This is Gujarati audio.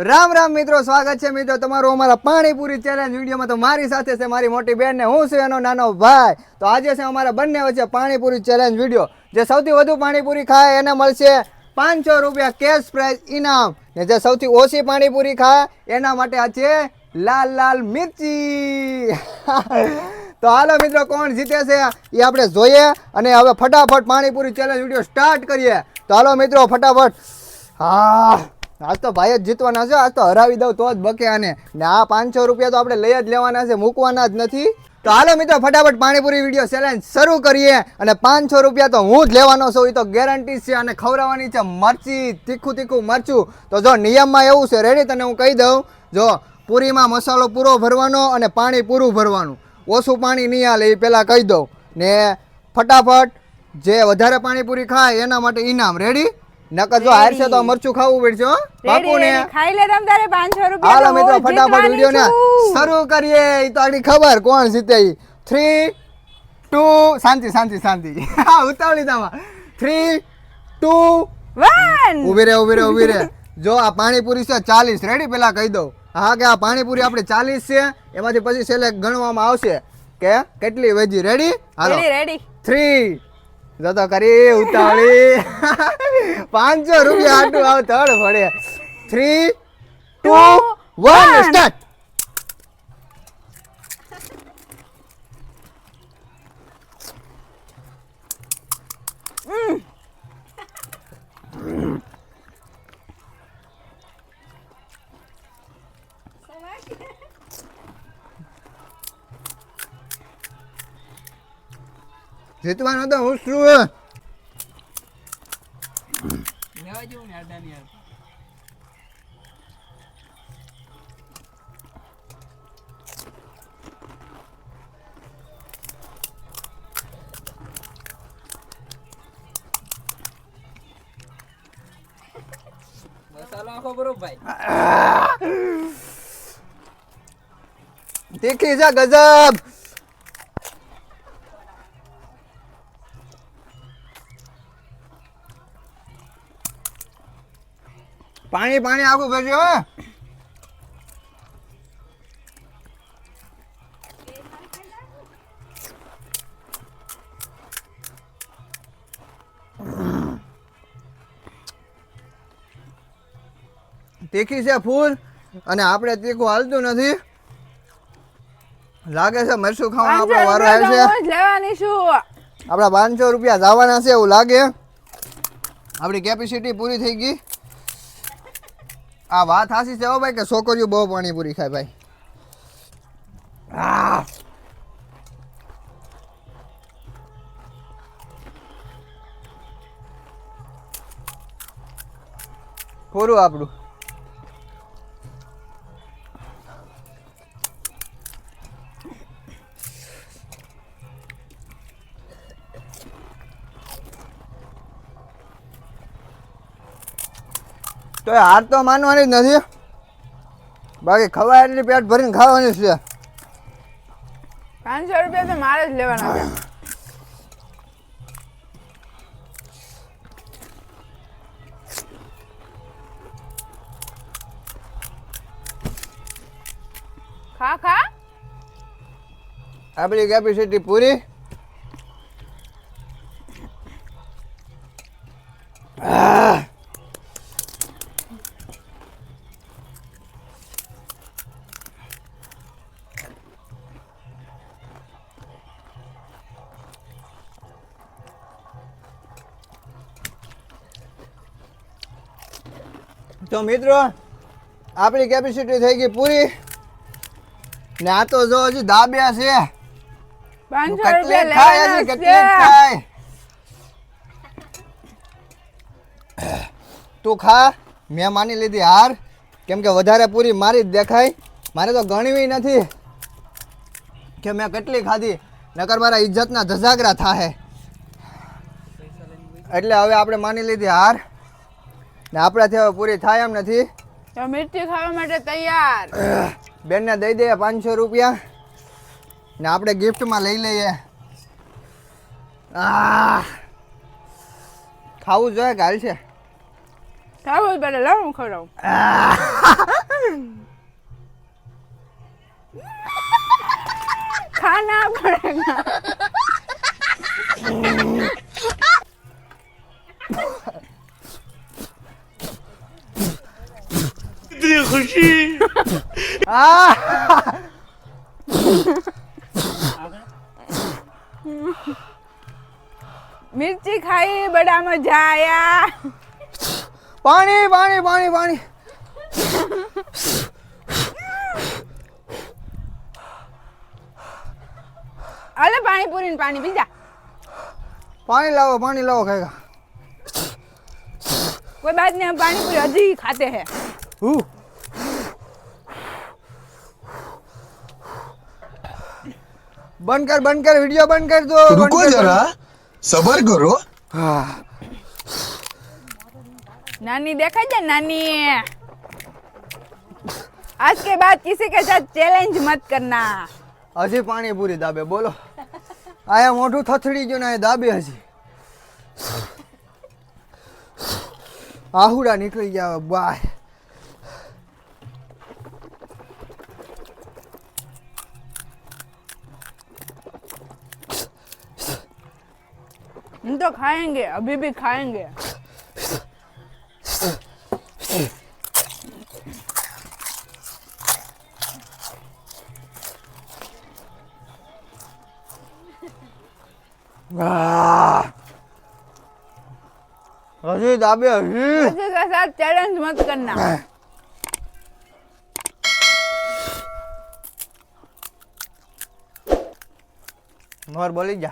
રામ રામ મિત્રો, સ્વાગત છે મિત્રો તમારું અમારા પાણીપુરી ચેલેન્જ વિડીયોમાં. તો મારી સાથે છે મારી મોટી બેન ને હું છું એનો નાનો ભાઈ. તો આજે છે અમારા બંને વચ્ચે પાણીપુરી ચેલેન્જ વીડિયો. જે સૌથી વધુ પાણીપુરી ખાય એને મળશે પાંચસો રૂપિયા કેશ પ્રાઇઝ ઇનામ. ને જે સૌથી ઓછી પાણીપુરી ખાય એના માટે આ છે લાલ લાલ મિર્ચી. તો હાલો મિત્રો, કોણ જીતે છે એ આપણે જોઈએ. અને હવે ફટાફટ પાણીપુરી ચેલેન્જ વીડિયો સ્ટાર્ટ કરીએ. તો હાલો મિત્રો, ફટાફટ. હા. આજ તો ભાઈ જ જીતવાના છે, આજ તો હરાવી દઉં તો જ બકે આને. ને આ પાંચસો રૂપિયા તો આપણે લઈ જ લેવાના છે, મૂકવાના જ નથી. તો હાલો મિત્રો, ફટાફટ પાણીપુરી વીડિયો ચેલેન્જ શરૂ કરીએ. અને પાંચસો રૂપિયા તો હું જ લેવાનો છું એ તો ગેરંટી છે અને ખવડાવવાની છે મરચી, તીખું તીખું મરચું. તો જો નિયમમાં એવું છે રેડી તને હું કહી દઉં. જો પૂરીમાં મસાલો પૂરો ભરવાનો અને પાણી પૂરું ભરવાનું. ઓછું પાણી નહીં હાલે એ પહેલાં કહી દઉં. ને ફટાફટ જે વધારે પાણીપુરી ખાય, એના માટે ઇનામ રેડી નકર જો હારશે તો મરચું ખાવું પડશે બાપુ ને ખાઈ લે તમ તારે 500 રૂપિયા હાલો મિત્રો ફટાફટ વિડિયો ને શરૂ કરીએ. ઈ તો આની ખબર કોણ જીતે ઈ. 3 શાંતિ શાંતિ શાંતિ. હા ઉતાવળી તામાં 3 2 ઊભી રે ઊભી રે ઊભી રે જો આ પાણીપુરી છે 40 રેડી પેલા કહી દઉં. હા કે આ પાણીપુરી આપણે 40 છે એમાંથી પછી છેલ્લે ગણવામાં આવશે કે કેટલી વેજી રેડી હાલો. રેડી જતો કરી ઉતાવળી. પાંચસો રૂપિયા આટલું આવ તળ પડે થ્રી ટુ વન સ્ટાર્ટ જીતવાનો તો હું શું તીખી છે ગજબ. પાણી પાણી આખું ભરજો હો. તીખી છે ફૂલ અને આપણે તીખું હાલતું નથી. લાગે છે મરચું ખાવાનો 500 આપણો વારો આવ્યો જ લેવાની છું. આપણા પાંચસો રૂપિયા જવાના છે એવું લાગે. આપણી કેપેસિટી પૂરી થઈ ગઈ. આ વાત હાસી છે ભાઈ કે છોકરીઓ બહુ પાણીપુરી ખાય ભાઈ. ખોરું આપણું. તો હાર તો માનવાની જ નથી. બાકી ખવાય એટલી પેટ ભરીને ખાવાની છે. 500 રૂપિયા તો મારે જ લેવાના છે. ખા ખા. આપણી કેપેસિટી પૂરી. આહ. તો મિત્રો આપણી કેપેસિટી થઈ ગઈ પૂરી. ને આ તો જો હજી દાબ્યા છે. 500 રૂપિયા ખાય હજી છે. કેટલી ખાય. તું ખા મેં માની લીધી હાર. કેમ કે વધારે પૂરી મારી જ દેખાય. મારે તો ગણવી નથી. કે મેં કેટલી ખાધી? નકર મારા ઇજ્જતના ધજાગરા થાહે. એટલે હવે આપણે માની લીધી હાર. ને આપણાથી હવે પૂરી થાય એમ નથી. તો મિર્ચી ખાવા માટે તૈયાર. બેનને દઈ દઈએ પાંચસો રૂપિયા. ને આપણે ગિફ્ટમાં લઈ લઈએ. આહ. ખાવું જોઈએ હાલ છે? ખાવું પડે લો હું ખવડાવું. ખાના खाना खुशी। मिर्ची खाई बड़ा मज़ा आया पानी पानी पानी पानी। अरे पानी पूरी पानी पी जा। पानी लाओ पानी लाओ खाएगा। कोई बात नहीं हम पानी पूरी अजी खाते हैं। બંધ કર બંધ કર વિડિયો બંધ કર દો રૂકો જરા. સબર કરો. નાની દેખાય છે નાની? આજ કે બાદ કિસી કે સાથ ચેલેન્જ મત કરના. હજી પાણી પૂરી દાબે બોલો. આયા મોઢું થથડી ગયું ને દાબે હજી. આહુડા નીકળી ગયા બાય. हम तो खाएंगे अभी भी खाएंगे આહ. હજી દાબે હજી किसी के साथ चैलेंज मत करना મોર બોલી જા